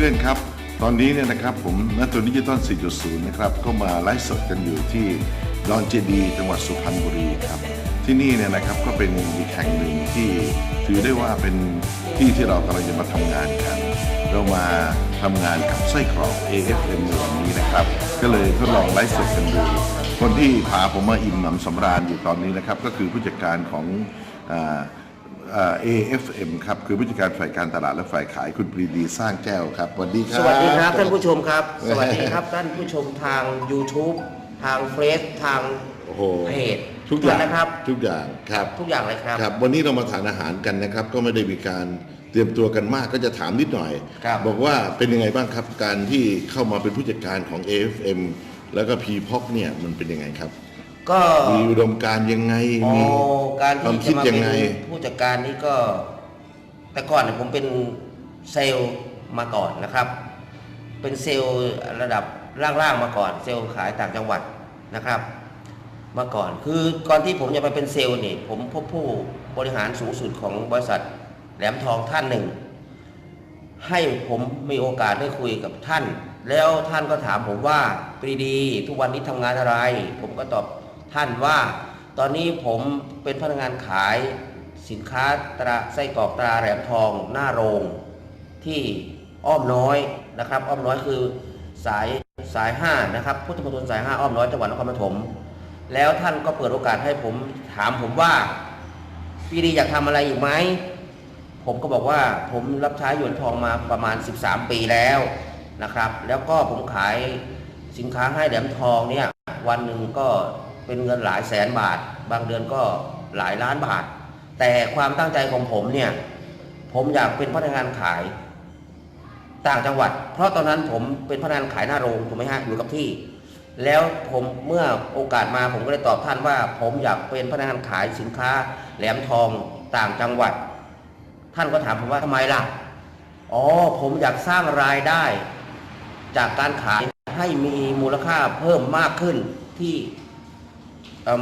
พื่อนๆครับ ตอนนี้เนี่ยนะครับผมนัตัวดิจิตอล 4.0 นะครับก็มาไลฟ์สดกันอยู่ที่ดอนเจดีย์จังหวัดสุพรรณบุรีครับที่นี่เนี่ยนะครับก็เป็นอีกแห่งหนึ่งที่ถือได้ว่าเป็นที่ที่เรากำลังจะมาทำงานกัน เรามาทำงานกับไส้กรอก AFM ในวันนี้นะครับ ก็เลยทดลองไลฟ์สดกันดู คนที่พาผมมาอิ่มหนำสำราญอยู่ตอนนี้นะครับ ก็คือผู้จัดการของอ AFM ครับ คือผู้จัดการฝ่ายการตลาดและฝ่ายขายคุณปรีดีสร้างแก้วครับสวัสดีครับ สวัสดีครับท่านผู้ชมครับ สวัสดีครับท่านผู้ชมทาง YouTube ทางเฟซทางโอ้โหเพจทุกอย่างนะครับ ทุกอย่างครับ ทุกอย่างเลยครับครับ วันนี้เรามาทานอาหารกันนะครับ ก็ไม่ได้มีการเตรียมตัวกันมากก็จะถามนิดหน่อยครับบอกว่าเป็นยังไงบ้างครับการที่เข้ามาเป็นผู้จัดการของ AFM แล้วก็ p p o c เนี่ยมันเป็นยังไงครับ ก็มีอุดมการณ์ยังไงอ๋อมีการความที่คิจะดมายัเป็งนไง ผู้จัดการนี่ก็ แต่ก่อนเนี่ยผมเป็นเซลล์มาก่อนนะครับ เป็นเซลล์ระดับล่างๆมาก่อน เซลล์ขายต่างจังหวัดนะครับ มาก่อนคือก่อนที่ผมจะมาเป็นเซลล์นี่ผมพบผู้บริหารสูงสุดของบริษัทแหลมทองท่านหนึ่ง ให้ผมมีโอกาสได้คุยกับท่าน แล้วท่านก็ถามผมว่าปรีดี ทุกวันนี้ทำงานอะไร ผมก็ตอบ ท่านว่า ตอนนี้ผมเป็นพนักงานขายสินค้าตราไส้กรอกตราแหลมทองหน้าโรงที่อ้อมน้อยนะครับ อ้อมน้อยคือสายสายห้านะครับพุทธมณฑลสายห้าอ้อมน้อยจังหวัดนครปฐมแล้วท่านก็เปิดโอกาสให้ผมถามผมว่าปรีดีอยากทำอะไรอีกไหมผมก็บอกว่าผมรับใช้หยวนทองมาประมาณ 13 ปีแล้วนะครับ แล้วก็ผมขายสินค้าให้แหลมทองเนี่ยวันหนึ่งก็ เป็นเงินหลายแสนบาท บางเดือนก็หลายล้านบาท แต่ความตั้งใจของผมเนี่ยผมอยากเป็นพนักงานขายต่างจังหวัด เพราะตอนนั้นผมเป็นพนักงานขายหน้าโรงถูกไหมฮะอยู่กับที่ แล้วผมเมื่อโอกาสมาผมก็ได้ตอบท่านว่า ผมอยากเป็นพนักงานขายสินค้า แหลมทองต่างจังหวัด ท่านก็ถามผมว่าทำไมล่ะอ๋อผมอยากสร้างรายได้ จากการขายให้มีมูลค่าเพิ่มมากขึ้นที่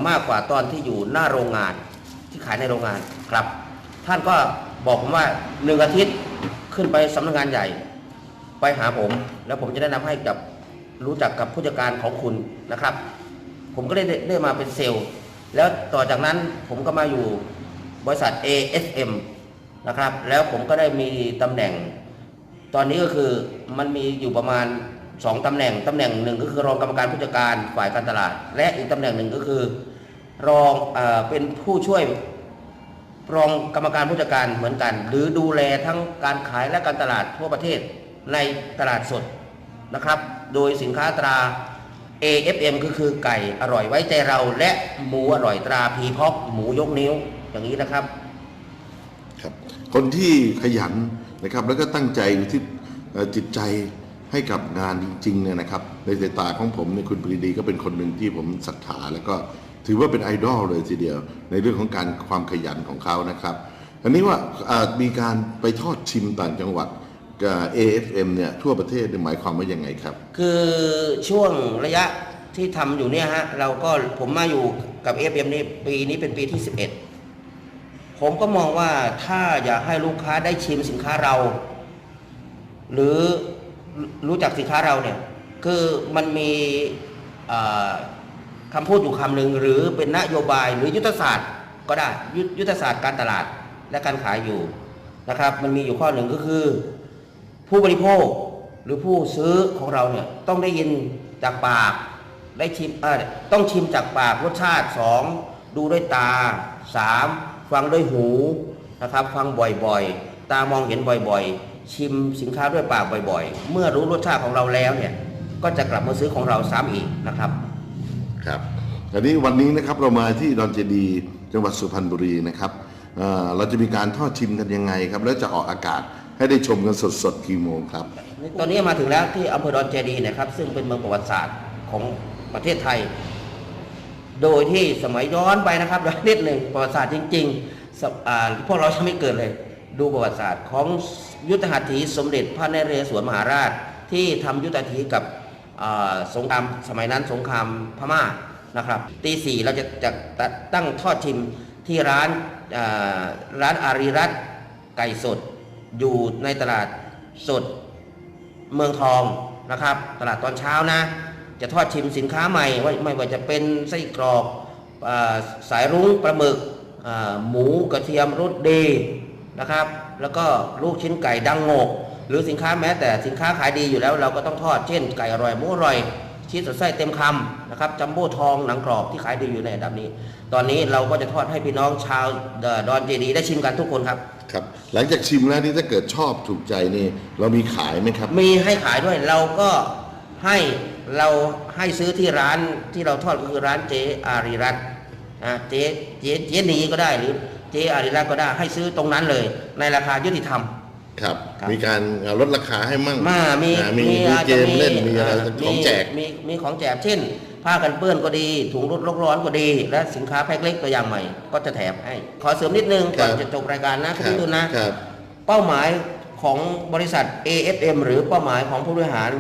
มากกว่าตอนที่อยู่หน้าโรงงานที่ขายในโรงงานครับ ท่านก็บอกผมว่าหนึ่งอาทิตย์ขึ้นไปสำนักงานใหญ่ ไปหาผม แล้วผมจะแนะนำให้กับรู้จักกับผู้จัดการของคุณนะครับ ผมก็ได้ได้มาเป็นเซลล์ แล้วต่อจากนั้นผมก็มาอยู่บริษัท ASM นะครับ แล้วผมก็ได้มีตำแหน่ง ตอนนี้ก็คือมันมีอยู่ประมาณ 2ตำแหน่งตำแหน่งหนึ่งก็คือรองกรรมการผู้จัดการฝ่ายการตลาด และอีกตำแหน่งหนึ่งก็คือ รองเอเป็นผู้ช่วยรองกรรมการผู้จัดการเหมือนกัน หรือดูแลทั้งการขายและการตลาดทั่วประเทศในตลาดสดนะครับ โดยสินค้าตรา AFM ก็คือไก่อร่อยไว้ใจเราและหมูอร่อยตราพีพอกหมูยกนิ้วอย่างนี้นะครับครับ คนที่ขยันนะครับแล้วก็ตั้งใจที่จิตใจ ให้กับงานจริงๆเนี่ยนะครับในสายตาของผมเนี่ยคุณปรีดีก็เป็นคนหนึ่งที่ผมศรัทธาแล้วก็ถือว่าเป็นไอดอลเลยทีเดียว ในเรื่องของการความขยันของเขานะครับอันนี้ว่ามีการไปทอดชิมต่างจังหวัดกับ AFM เนี่ยทั่วประเทศหมายความว่ายังไงครับ คือช่วงระยะที่ทำอยู่เนี่ยฮะเราก็ผมมาอยู่กับ FM นี่ปีนี้เป็นปีที่ 11 ผมก็มองว่าถ้าอยากให้ลูกค้าได้ชิมสินค้าเรา หรือ รู้จักสินค้าเราเนี่ยคือมันมีคำพูดอยู่คำหนึ่งหรือเป็นนโยบายหรือยุทธศาสตร์ก็ได้ยุทยุทธศาสตร์การตลาดและการขายอยู่นะครับ มันมีอยู่ข้อหนึ่งก็คือ ผู้บริโภคหรือผู้ซื้อของเราเนี่ยต้องได้ยินจากปากได้ชิมต้องชิมจากปากรสชาติสองดูด้วยตาสามฟังด้วยหูนะครับ ฟังบ่อยๆ ตามองเห็นบ่อยๆ ชิมสินค้าด้วยปากบ่อยๆ เมื่อรู้รสชาติของเราแล้วเนี่ย ก็จะกลับมาซื้อของเราซ้ำอีกนะครับครับอันนี้วันนี้นะครับเรามาที่ดอนเจดีย์จังหวัดสุพรรณบุรีนะครับเอ่อเราจะมีการทอดชิมกันยังไงครับ แล้วจะออกอากาศให้ได้ชมกันสดๆกี่โมงครับ ตอนนี้มาถึงแล้วที่อำเภอดอนเจดีย์นะครับ ซึ่งเป็นเมืองประวัติศาสตร์ของประเทศไทย โดยที่สมัยย้อนไปนะครับย้อนนิดหนึ่งประวัติศาสตร์จริงๆสมอ่าพวกเราจะไม่เกิดเลย ดูประวัติศาสตร์ของยุทธหัตถีสมเด็จพระนเรศวรมหาราช ที่ทำยุทธหัตถีกับสงครามสมัยนั้นสงครามพม่านะครับตีสี่เราจะจะตั้งทอดชิมที่ร้านร้านอารีรัตนไก่สด อยู่ในตลาดสดเมืองทองนะครับ ตลาดตอนเช้านะ จะทอดชิมสินค้าใหม่ว่าไม่ว่าจะเป็นไส้กรอกอสายรุ้งปลาหมึกหมูกระเทียมรสดี นะครับ แล้วก็ลูกชิ้นไก่ดังโงก หรือสินค้าแม้แต่สินค้าขายดีอยู่แล้ว เราก็ต้องทอดเช่นไก่อร่อยหมูอร่อยชีสสอดไส้เต็มคำนะครับจัมโบ้ทองหนังกรอบที่ขายดีอยู่ในอันดับนี้ ตอนนี้เราก็จะทอดให้พี่น้องชาวเอ่อดอนเจดีได้ชิมกันทุกคนครับครับ หลังจากชิมแล้วนี่ถ้าเกิดชอบถูกใจนี่เรามีขายไหมครับ มีให้ขายด้วยเราก็ให้เราให้ซื้อที่ร้านที่เราทอดก็คือร้านเจอารีรัตน์นะเจเจเจนีก็ได้หรือ เจอารีรัตน์ก็ได้ให้ซื้อตรงนั้นเลย ในราคายุติธรรมครับครับมีการลดราคาให้มั่งมามีอ่มีมีมีอาจเกจะมเล่นมีอะไราของแจกมีมีของแจกเช่น ผ้ากันเปื้อนก็ดี ถุงรถโลกร้อนก็ดี และสินค้าแพ็คเล็กตัวอย่างใหม่ ก็จะแถมให้ ขอเสริมนิดนึงก่อนครับจะจบรายการนะคคุณรับพี่ตุนนะครับเป้าหมายของบริษัท AFM หรือเป้าหมายของผู้บริหาร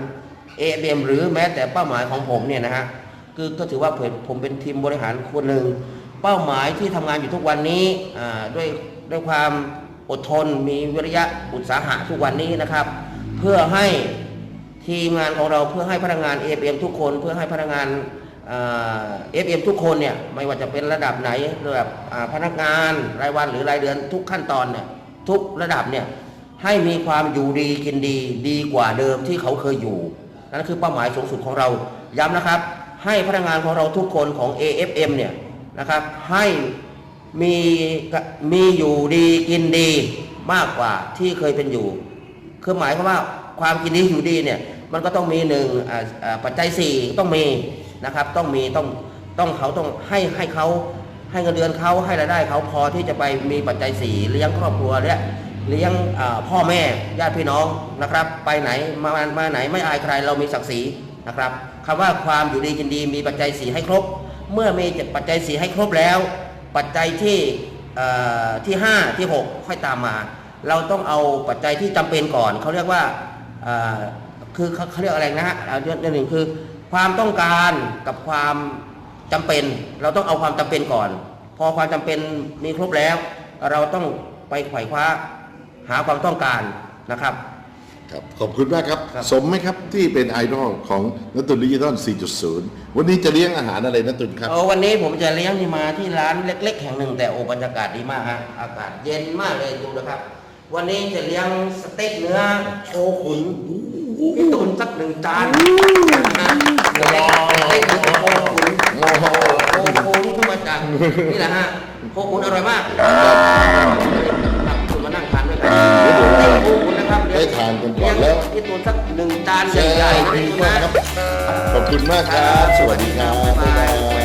AFM หรือแม้แต่เป้าหมายของผมเนี่ยนะฮะคือก็ถือว่าผมผมเป็นทีมบริหารคนหนึ่ง เป้าหมายที่ทำงานอยู่ทุกวันนี้ด้วยด้วยความอดทนมีวิริยะอุตสาหะทุกวันนี้นะครับ เพื่อให้ทีมงานของเราเพื่อให้พนักงาน AFM ทุกคน เพื่อให้พนักงานเอฟเอ็มทุกคนเนี่ยไม่ว่าจะเป็นระดับไหนระดับพนักงานรายวันหรือรายเดือนทุกขั้นตอนเนี่ยทุกระดับเนี่ยให้มีความอยู่ดีกินดี ดีกว่าเดิมที่เขาเคยอยู่นั่นคือเป้าหมายสูงสุดของเราย้ำนะครับ ให้พนักงานของเราทุกคนของ AFM เนี่ย นะครับ ให้มีมีอยู่ดีกินดีมากกว่าที่เคยเป็นอยู่ คือหมายความว่าความกินดีอยู่ดีเนี่ยมันก็ต้องมีหนึ่งปัจจัยสี่ต้องมีนะครับ ต้องมีต้องต้องเขาต้องให้ให้เขาให้เงินเดือนเขาให้รายได้เขาพอที่จะไปมีปัจจัยสี่เลี้ยงครอบครัวและเลี้ยงพ่อแม่ญาติพี่น้องนะครับ ไปไหนมามาไหนไม่อายใครเรามีศักดิ์ศรีนะครับคำว่าความอยู่ดีกินดีมีปัจจัยสี่ให้ครบ เมื่อมีปัจจัยสี่ให้ครบแล้ว ปัจจัยที่ที่ห้าที่หกค่อยตามมา เราต้องเอาปัจจัยที่จำเป็นก่อน เขาเรียกว่าคือเขาเรียกอะไรนะฮะเอาเรื่องหนึ่งคือ ความต้องการกับความจำเป็น เราต้องเอาความจำเป็นก่อน พอความจำเป็นมีครบแล้ว เราต้องไปไขว่คว้าหาความต้องการนะครับ ครับขอบคุณมากครับครับ สมไหมครับที่เป็นไอดอลของนัตุนดิจิตอล 4.0 วันนี้จะเลี้ยงอาหารอะไรนัตุนครับ เออวันนี้ผมจะเลี้ยงที่มาที่ร้านเล็ก ๆ แห่งหนึ่งแต่โอ้บรรยากาศดีมากฮะอากาศเย็นมากเลยดูนะครับ วันนี้จะเลี้ยงสเต็กเนื้อโชขุนพี่ตุนสักหนึ่งจานนะเล็กๆเล็กๆเนื้อโคขุนโอ้โหโคโคนี่ก็มาจากนี่แหละฮะโคขุนอร่อยมากครับคุณมานั่งทานด้วยกันโคขุนนะครับได้ทานกันก่อนแล้วพี่ตุนสักหนึ่งจานใช่ใหญ่ๆขอบพี่คุณตุนมากนะครับขอบคุณมากครับ สวัสดีครับบ๊ายบาย